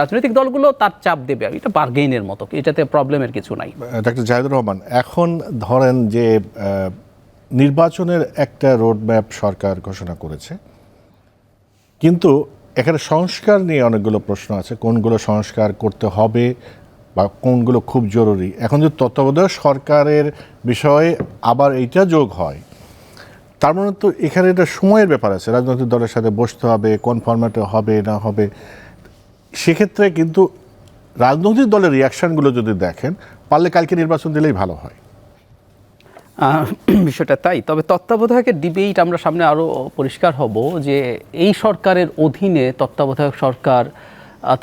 রাজনৈতিক দলগুলো তার চাপ দেবে। এটা বার্গেইনের মতো, এটাতে প্রবলেমের কিছু নাই। ডক্টর জাহিদুর রহমান, এখন ধরেন যে নির্বাচনের একটা রোডম্যাপ সরকার ঘোষণা করেছে, কিন্তু এখানে সংস্কার নিয়ে অনেকগুলো প্রশ্ন আছে, কোনগুলো সংস্কার করতে হবে বা কোনগুলো খুব জরুরি। এখন যদি তত্ত্বাবধায়ক সরকারের বিষয়ে আবার এইটা যোগ হয়, তার মানে তো এখানে একটা সময়ের ব্যাপার আছে। রাজনৈতিক দলের সাথে বসতে হবে, কোন ফরম্যাটে হবে, না হবে। সেক্ষেত্রে কিন্তু রাজনৈতিক দলের রিয়াকশনগুলো যদি দেখেন, পারলে কালকে নির্বাচন দিলেই ভালো হয়। বিষয়টা তাই। তবে তত্ত্বাবধায়কের ডিবেট আমরা সামনে আরও পরিষ্কার হব যে এই সরকারের অধীনে তত্ত্বাবধায়ক সরকার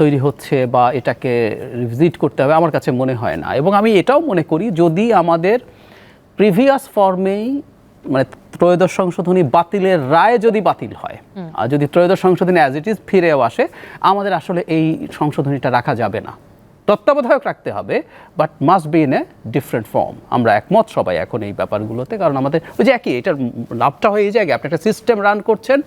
তৈরি হচ্ছে বা এটাকে রিভিজিট করতে হবে আমার কাছে মনে হয় না। এবং আমি এটাও মনে করি, যদি আমাদের প্রিভিয়াস ফর্মেই মানে ত্রয়োদশ সংশোধনী বাতিলের রায় যদি বাতিল হয় আর যদি ত্রয়োদশ সংশোধনী অ্যাজ ইট ইজ ফিরেও আসে আমাদের আসলে এই সংশোধনীটা রাখা যাবে না। তত্ত্বাবধায়ক রাখতে হবে but must be in a different form আমরা একমত সবাই এখন এই ব্যাপারগুলোতে কারণ আমাদের ওই যে একই এটার লাভটা হয়ে যায় আপনি একটা সিস্টেম রান করছেন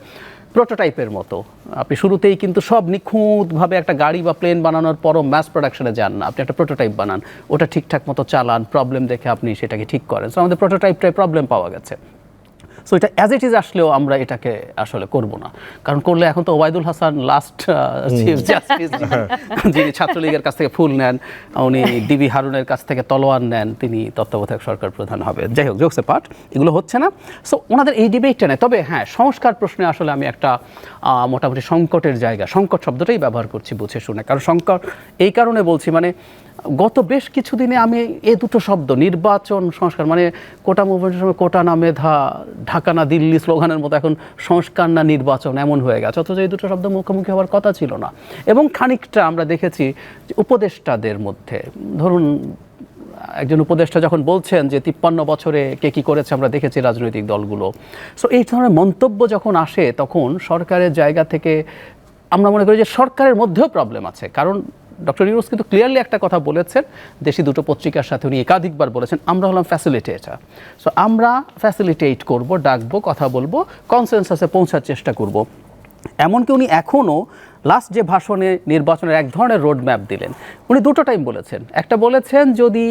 প্রোটোটাইপের মতো। আপনি শুরুতেই কিন্তু সব নিখুঁতভাবে একটা গাড়ি বা প্লেন বানানোর পরও ম্যাস প্রোডাকশনে যান না। আপনি একটা প্রোটোটাইপ বানান ওটা ঠিকঠাক মতো চালান প্রবলেম দেখে আপনি সেটাকে ঠিক করেন। সো আমাদের প্রোটোটাইপটাই প্রবলেম পাওয়া গেছে। সো এটা অ্যাজ ইট ইজ আসলেও আমরা এটাকে আসলে করব না। কারণ করলে এখন তো Obaidul Hasan last chief justice যিনি ছাত্রলীগের কাছ থেকে ফুল নেন উনি ডিবি হারুনের কাছ থেকে তলোয়ার নেন তিনি তত্ত্বাবধায়ক সরকার প্রধান হবে। যাই হোক জোকসে পাঠ এগুলো হচ্ছে না। সো ওনাদের এই ডিবেটটা নেই। তবে হ্যাঁ সংস্কার প্রশ্নে আসলে আমি একটা মোটামুটি সংকটের জায়গা সংকট শব্দটাই ব্যবহার করছি বুঝে শুনে। কারণ সংকট এই কারণে বলছি মানে গত বেশ কিছুদিনে আমি এ দুটো শব্দ নির্বাচন সংস্কার মানে কোটা মুভমেন্টের সময় কোটা না মেধা ঢাকা না দিল্লি স্লোগানের মতো এখন সংস্কার না নির্বাচন এমন হয়ে গেছে। অথচ এই দুটো শব্দ মুখোমুখি হওয়ার কথা ছিল না। এবং খানিকটা আমরা দেখেছি উপদেষ্টাদের মধ্যে, ধরুন, একজন উপদেষ্টা যখন বলছেন যে তিপ্পান্ন বছরে কে কী করেছে, আমরা দেখেছি রাজনৈতিক দলগুলো। সো এই ধরনের মন্তব্য যখন আসে, তখন সরকারের জায়গা থেকে আমরা মনে করি যে সরকারের মধ্যেও প্রবলেম আছে। কারণ ডক্টর ইউনুস কিন্তু ক্লিয়ারলি একটা কথা বলেছেন, দেশি দুটো পত্রিকার সাথে উনি একাধিকবার বলেছেন, আমরা হলাম ফ্যাসিলিটেটার সো আমরা ফ্যাসিলিটেট করব, ডাকবো, কথা বলব কনসেনসাসে পৌঁছার চেষ্টা করব। এমনকি উনি এখনও লাস্ট যে ভাষণে নির্বাচনের এক ধরনের রোড ম্যাপ দিলেন, উনি দুটো টাইম বলেছেন। একটা বলেছেন যদি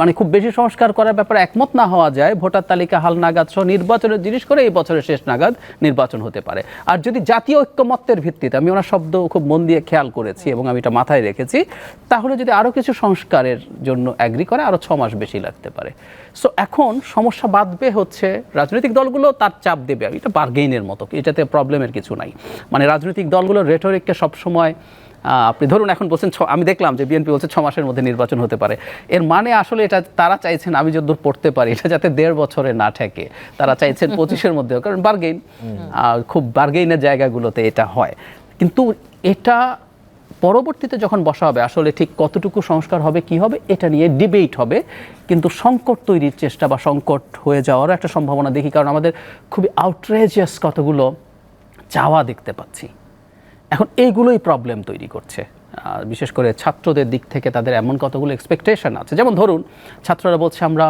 মানে খুব বেশি সংস্কার করার ব্যাপারে একমত না হওয়া যায়, ভোটার তালিকা, হাল নাগাদ সহ নির্বাচনের জিনিস করে এই বছরের শেষ নাগাদ নির্বাচন হতে পারে। আর যদি জাতীয় ঐক্যমত্যের ভিত্তিতে, আমি ওনার শব্দ খুব মন দিয়ে খেয়াল করেছি এবং আমি এটা মাথায় রেখেছি, তাহলে যদি আরও কিছু সংস্কারের জন্য অ্যাগ্রি করে আরও ছ মাস বেশি লাগতে পারে। সো এখন সমস্যা বাঁধবে হচ্ছে রাজনৈতিক দলগুলো তার চাপ দেবে। এটা বার্গেইনের মতো, এটাতে প্রবলেমের কিছু নাই। মানে রাজনৈতিক দলগুলো দলগুলোর রেটরিককে সবসময় আপনি ধরুন এখন বলছেন ছ- আমি দেখলাম যে বিএনপি বলছে ছ মাসের মধ্যে নির্বাচন হতে পারে। এর মানে আসলে এটা তারা চাইছেন আমি যতদূর পড়তে পারি এটা যাতে দেড় বছরে না ঠেকে। তারা চাইছেন পঁচিশের মধ্যে কারণ বার্গেইন খুব বার্গেইনের জায়গাগুলোতে এটা হয়। কিন্তু এটা পরবর্তীতে যখন বসা হবে আসলে ঠিক কতটুকু সংস্কার হবে কি হবে এটা নিয়ে ডিবেট হবে। কিন্তু সংকট তৈরির চেষ্টা বা সংকট হয়ে যাওয়ারও একটা সম্ভাবনা দেখি কারণ আমাদের খুবই আউটরেজিয়াস কতগুলো চাওয়া দেখতে পাচ্ছি। এখন এইগুলোই প্রবলেম তৈরি করছে। বিশেষ করে ছাত্রদের দিক থেকে তাদের এমন কতগুলো এক্সপেকটেশন আছে। যেমন ধরুন, ছাত্ররা বলছে, আমরা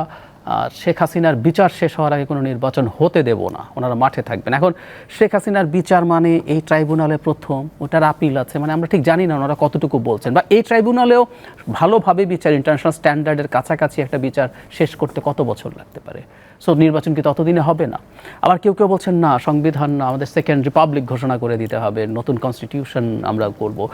শেখ হাসিনার বিচার শেষ হওয়ার আগে কোনো নির্বাচন হতে দেব না। ওনারা মাঠে থাকবেন। এখন শেখ হাসিনার বিচার মানে এই ট্রাইব্যুনালে প্রথম, ওটার আপিল আছে মানে আমরা ঠিক জানি না ওনারা কতটুকু বলছেন। বা এই ট্রাইব্যুনালেও ভালোভাবে বিচার, ইন্টারন্যাশনাল স্ট্যান্ডার্ডের কাছাকাছি একটা বিচার শেষ করতে কত বছর লাগতে পারে? সো নির্বাচন কি ততদিনে হবে না? আবার কেউ কেউ বলছেন, না, সংবিধান না আমাদের সেকেন্ড রিপাবলিক ঘোষণা করে দিতে হবে, নতুন কনস্টিটিউশন আমরা করব।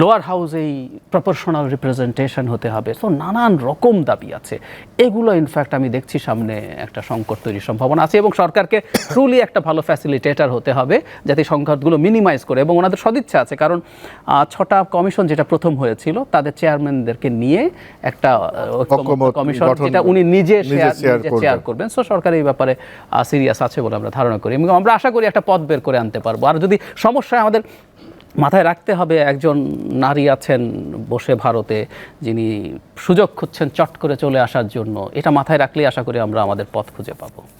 লোয়ার হাউসেই প্রপোর্শনাল রিপ্রেজেন্টেশন হতে হবে। সো নানান রকম দাবি আছে। এগুলো ইনফ্যাক্ট আমি দেখছি সামনে একটা সংকট তৈরির সম্ভাবনা আছে এবং সরকারকে ট্রুলি একটা ভালো ফ্যাসিলিটেটর হতে হবে যাতে সংকটগুলো মিনিমাইজ করে এবং ওনাদের সদিচ্ছা আছে। কারণ ছটা কমিশন যেটা প্রথম হয়েছিল তাদের চেয়ারম্যানদেরকে নিয়ে একটা কমিশন যেটা উনি নিজে নিজে শেয়ার করবেন। চেয়ার করবেন। সো সরকার এই ব্যাপারে সিরিয়াস আছে বলে আমরা ধারণা করি। এবং আমরা আশা করি একটা পথ বের করে আনতে পারব। আর যদি সমস্যা আমাদের মাথায় রাখতে হবে একজন নারী আছেন বসে ভারতে, যিনি সুযোগ খুঁজছেন চট করে চলে আসার জন্য। এটা মাথায় রাখলেই আশা করি আমরা আমাদের পথ খুঁজে পাবো।